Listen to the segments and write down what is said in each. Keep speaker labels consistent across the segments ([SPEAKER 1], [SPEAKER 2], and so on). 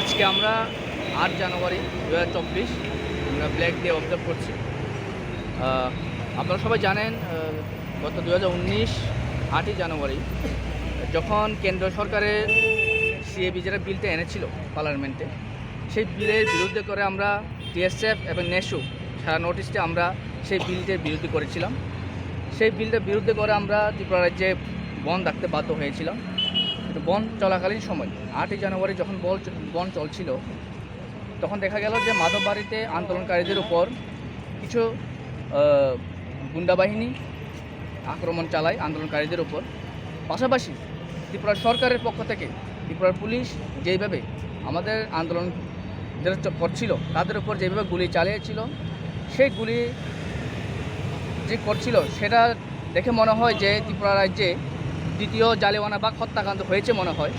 [SPEAKER 1] আজকে আমরা আট জানুয়ারি দু হাজার চব্বিশ আমরা ব্ল্যাক ডে অবজার্ভ করছি। আপনারা সবাই জানেন গত দু হাজার উনিশ আটই জানুয়ারি, যখন কেন্দ্র সরকারের সিএবি যেটা বিলটা এনেছিল পার্লামেন্টে সেই বিলের বিরুদ্ধে করে আমরা টিএসএফ এবং নেশু সারা নোটিশে আমরা সেই বিলটির বিরুদ্ধে করেছিলাম। সেই বিলটার বিরুদ্ধে করে আমরা ত্রিপুরা রাজ্যে বন্ধ রাখতে বাধ্য হয়েছিলাম। কিন্তু বন চলাকালীন সময় আটই জানুয়ারি যখন বল বন চলছিল তখন দেখা গেল যে মাধববাড়িতে আন্দোলনকারীদের উপর কিছু আহ, গুন্ডা বাহিনী আক্রমণ চালায় আন্দোলনকারীদের উপর। পাশাপাশি ত্রিপুরা সরকারের পক্ষ থেকে ত্রিপুরার পুলিশ যেইভাবে আমাদের আন্দোলন করছিল তাদের উপর যেভাবে গুলি চালিয়েছিল সেই গুলি যে করছিল সেটা দেখে মনে হয় যে ত্রিপুরা রাজ্যে দ্বিতীয় জালেওয়ানাবাগ হত্যাকাণ্ড হয়েছে মনে হয়।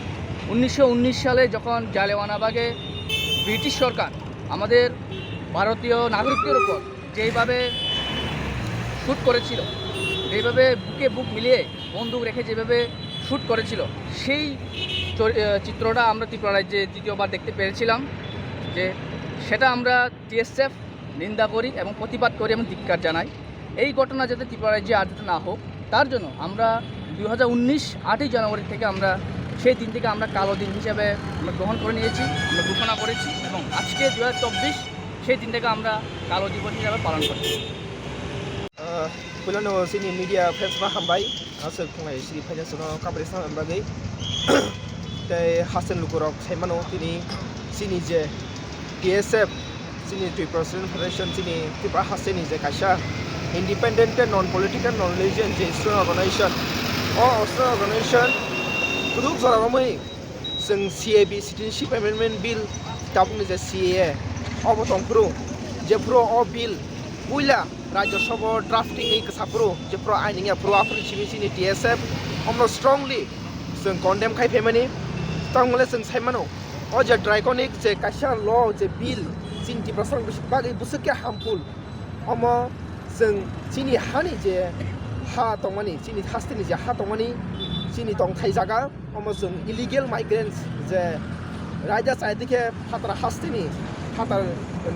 [SPEAKER 1] উনিশশো উনিশ সালে যখন জালেওয়ানাবাগে ব্রিটিশ সরকার আমাদের ভারতীয় নাগরিকদের উপর যেইভাবে শ্যুট করেছিল, যেইভাবে বুকে বুক মিলিয়ে বন্দুক রেখে যেভাবে শ্যুট করেছিল, সেই চিত্রটা আমরা ত্রিপুরা রাজ্যে দ্বিতীয়বার দেখতে পেরেছিলাম যে সেটা আমরা টিএসএফ, নিন্দা করি এবং প্রতিবাদ করি এবং ধিক্কার জানাই। এই ঘটনা যাতে ত্রিপুরা রাজ্যে আর না হোক, তার জন্য আমরা দুই জানুয়ারি থেকে আমরা সেই দিন থেকে আমরা কালো দিন হিসাবে আমরা গ্রহণ করে নিয়েছি, আমরা ঘোষণা করেছি এবং আজকে দুহাজার চব্বিশ সেই দিন থেকে আমরা কালো দিবস হিসাবে পালন করেছি।
[SPEAKER 2] মিডিয়া ফ্রেন্স হামবাই আসল হাসেন লুকুরক সাইমানো তিনি সিনি যে টিএসএফ সিনি ত্রিপুরা স্টুডেন্ট ফেডারেশন সিনি হাসেনি যে কাশা ইন্ডিপেন্ডেন্টে নন পলিটিক্যাল নন রিলিজিয়ান যে student organization also organization kuduk sara ramai sing CAB citizenship amendment bill tabung je CAA obo tongpro je pro o bill buila রাজ্য সভা ড্রাফটিং এই সাপ্রো যে প্র আইনিং প্র আপ্রি সিবিসিনি টিএসএফ আমরা স্ট্রংলি जों কন্ডেম খাই ফেমানি তাহলে जों সাইমানো ও যে ড্রাইকনিক যে কাশা ল যে বিল চিন্তি প্রসঙ্গ বাগে বুসকে হার্মফুল অম जों চিনি হানি যে ha tongmani chini hastini je ha tongmani chini tongthai jaga amazon illegal migrants je রাইজা চারিদিকে হাতারা হাসতিনি হাতার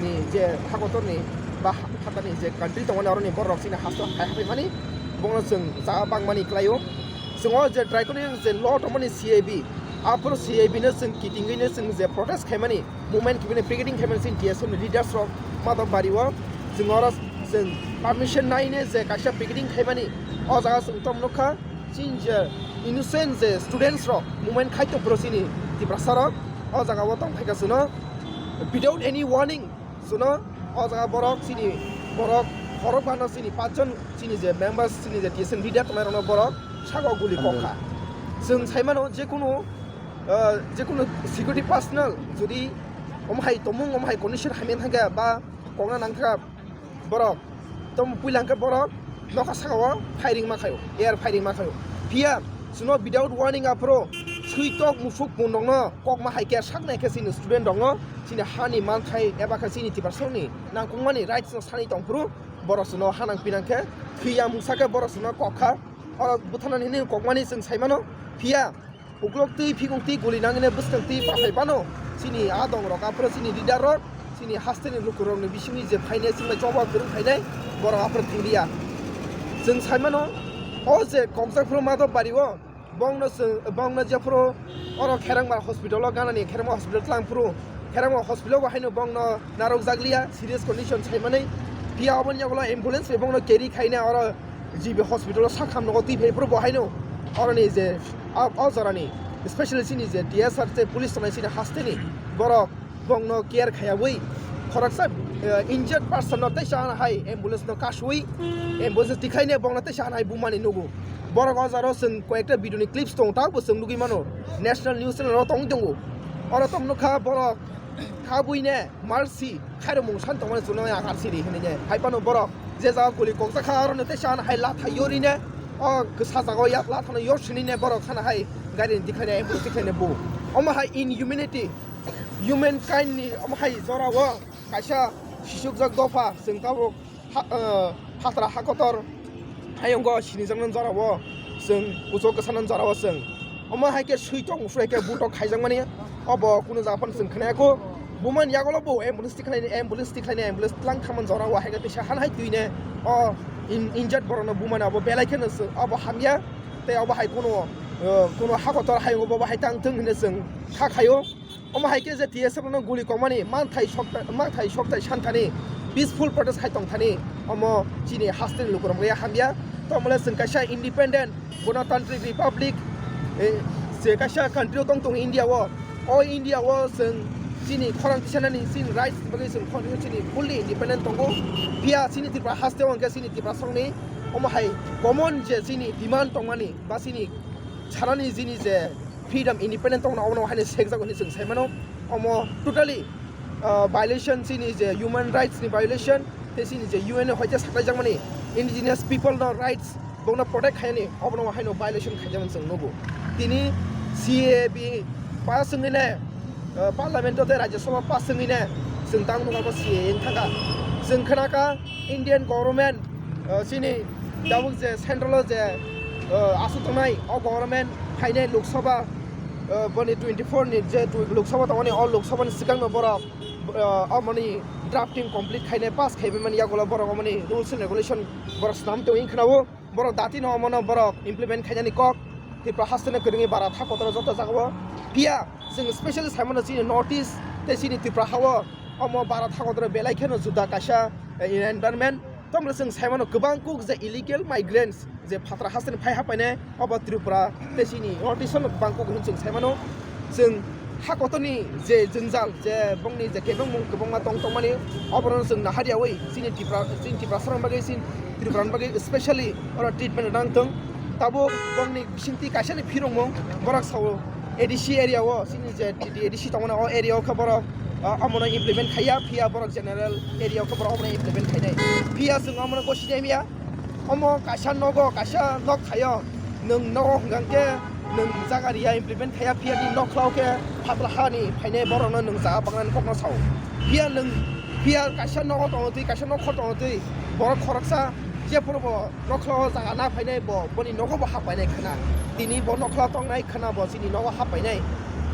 [SPEAKER 2] নি যে হাগতনি বা হাতানি যে কান্ট্রি তখন আরও বড় রকসিনি হাস হাই মানে বংলা जों যা বাংমানি ক্লাইও जोङो যে ট্রাইকনি যে ল তমানি সিএবি আপর সিএবি নে जों কিটিংগিনে जों যে প্রটেস্ট খাইমানি মুভমেন্ট কিবিনে ব্রিগেডিং খাইমানি जों টিএসও লিডার্স রক মাদক বাড়িও जों অরাস अर जों पारमिसन नायनो जे काइसा पिकेटिं खायमानि अ जागा जों तमनखा चिन जे innocent যে students rok movement খাইতো প্রসিনি তি প্রসারক অ জায়গা বতং ফাইকা শুনো উইদাউট এনি ওয়ার্নিং শুনো অ জায়গা বরক চিনি বরক হরক বানো চিনি পাঁচজন চিনি যে মেম্বার্স চিনি যে টিএসএন লিডার তোমার বরক সাগাও গুলি কখা जों साइमानो जेकुनु जेकुनु सिकिउरिटि पार्सनेल जुदि अमहाय तमुं अमहाय कन्डिसन हाइमेन हांगा बा कंना नांखा borok tom puilang ke borok loka sakawa firing ma khayo air firing ma khayo pia suno without warning apro suitok musuk mundong no kok ma haike sakne ke sin student dong no sin hani man khai eba ka sin tibar soni nang kungmani rights no sani tong pru borok suno hanang pinang ke khiya musaka borok suno kokha buthana ni kokmani sin saimano pia uglok tui phigong tui guli nangene bustang tui pa phaibano sini adong rok apro sini leader rok sini hasteni lukurok ni bisingni je phaine singma joba kurung phainai borok apro tingliya जों साइमानो अ जे कमसाफुर माधव बारिव बंनो जों बंनो जेफ्रो अर खेरांबा हस्पिटालाव गानानि खेरांबा hospital क्लांफ्रु खेरांबा हस्पिटालाव बाहायनो बंनो नारक जाग्लिया Sirius condition साइमानै पिया अबन यागला ambulance बे बंनो केरि खाइने अर जिबि हस्पिटालाव साखाम नगो ति भेफ्रो बाहायनो अरनि जे अ जरानि स्पेशली सिनि जे डिएसआर जे पुलिस বংনো কেয়ার খায়াবই খরকসা ইনজার্ড পার্সন নতে শাহান হাই অ্যাম্বুলেন্স নো কাশুই অ্যাম্বুলেন্স তিখাই নে বংনাতে শাহান হাই বুমানি নগু বড় গজারও সেন কয়েকটা ভিডিওনি ক্লিপস দং তাও বসং লুগি মানো ন্যাশনাল নিউজ চ্যানেল তং দঙ্গু অর তম খা বড় খাবুই নে মার্সি খাইর মং সান তমানে জুনো আকার সিরি হেনে নে হাইপানো বড় যে যা গলি কক্তা খা আর নতে শাহান হাই লা থাইয়রি নে অ সাজাগো ইয়াক লা থানো ইয়র সিনি নে বড় খানা হাই গাড়ি দিখাই নে অ্যাম্বুলেন্স দিখাই নে বউ অমা high inhumanity human kindni amhai zorawa kaisa sisukjak dofa sing tabok hatra hakotor hayongo sinijangnan zorawo sing uzo kesanan zorawo sing oma haike suitong usreke butok khaijangmani obo kuno japan sing khnayako buman yagolo bo ambulance tikhlaini ambulance tikhlaini ambulance tlang khaman zorawo haike tisa han hai tuine o injured borono buman abo belaiken abo hamya te abo hai kuno kuno hakotor hayongo bo hai tang tung hne sing khakhayo oma hai kire je ts pano guli komani man thai sok man thai sok thai shan thani peaceful protest khai tong thani omo chini hasten lukorom ya hamya to amla sengkasha independent গণতান্ত্রিক republic যে কাসা কান্ট্রিও দং দং ইন্ডিয়াও অ ইন্ডিয়াও जों চিনি খরাং কিসানানি চিন rights বাকি जों খনিও চিনি fully independent দঙ্গো বিয়া চিনি তিপ্রা হাস্তেও আঙ্কে চিনি তিপ্রা সংনি অমাহাই কমন যে চিনি ডিমান্ড দংমানি বা চিনি ছাড়ানি যিনি যে freedom independent tong awno hane sekjak ni sing semano omo totally violation sin is a human rights ni violation sin is a UN hoja sakla jamani indigenous people no rights bongna protect khayani awno hane violation khajaman sing nogo tini CAB pass ngine parliament te rajya sabha pass ngine sing tang nunga CAB thanga sing khana ka Indian government sini দাবুক যে সেন্ট্রেলৰ যে আছো নাই অ government ফাইনে Lok Sabha बनि twenty फरनि जे लोकसभा थारमाने अ लोकसभानि सिगांनो बर' अमानि drafting complete खायनाय पास खायबाय माने यागला बर' अमानि रुल्स एन्ड रेगुलेसन बर' स्नाम तेवइन खोनावो बर' दाति न अमानो बर' इमप्लिमेन्ट खायनानि कक तिप्रा हास्टेने गोरोङै बारा थाखतर जत जागो पिया जों स्पेशली साइमन चिनि नर्थ इस्ट ते चिनि तिप्रा हावो अम बारा थाखतर बेलायखेनो जुदा काशा एनभायरनमेन्ट तमले जों साइमन गोबां कुक जे इलिगेल माइग्रेन्ट्स जे फात्रा हास्टेन फाय हापायनाय अब त्रिपुरा ते चिनि नर्थ इस्टनो गोबां कुक जों साइमनो जों हाकतनि जे जोंजाल जे बंनि जे केबं मुं गोबां दं दं माने अबरन जों नाहारियावै चिनि तिप्रा चिनि तिप्रा सरं बागै चिन त्रिपुरान बागै स्पेशली अर ट्रिटमेन्ट नांथों ताबो बंनि बिसिंति काशानि फिरंमं बराक सावो एडिसि एरियाव चिनि जे एडिसि दंना अ एरियाव खबर अमनो इमप्लिमेन्ट खाया फिया बरक जेनेरेल एरियाव खबर अमनो इमप्लिमेन्ट खायनाय फिया जों अमनो गसिनायमिया अमो काशा नगो काशा नग खायो नों नग हंगांके नों जागारिया इमप्लिमेन्ट खाया फिया नि नग खावके फात्ला हानि फायनाय बरनो नों जा बांनान ककना साव फिया नों फिया काशा नग दङ तुइ काशा नग खर दङ तुइ बर खरकसा जेफोरबो नख्ला जागा ना फायनाय ब बनि नगबो हापायनाय खोना दिनै ब नख्ला दंनाय खोना ब जोंनि नग हापायनाय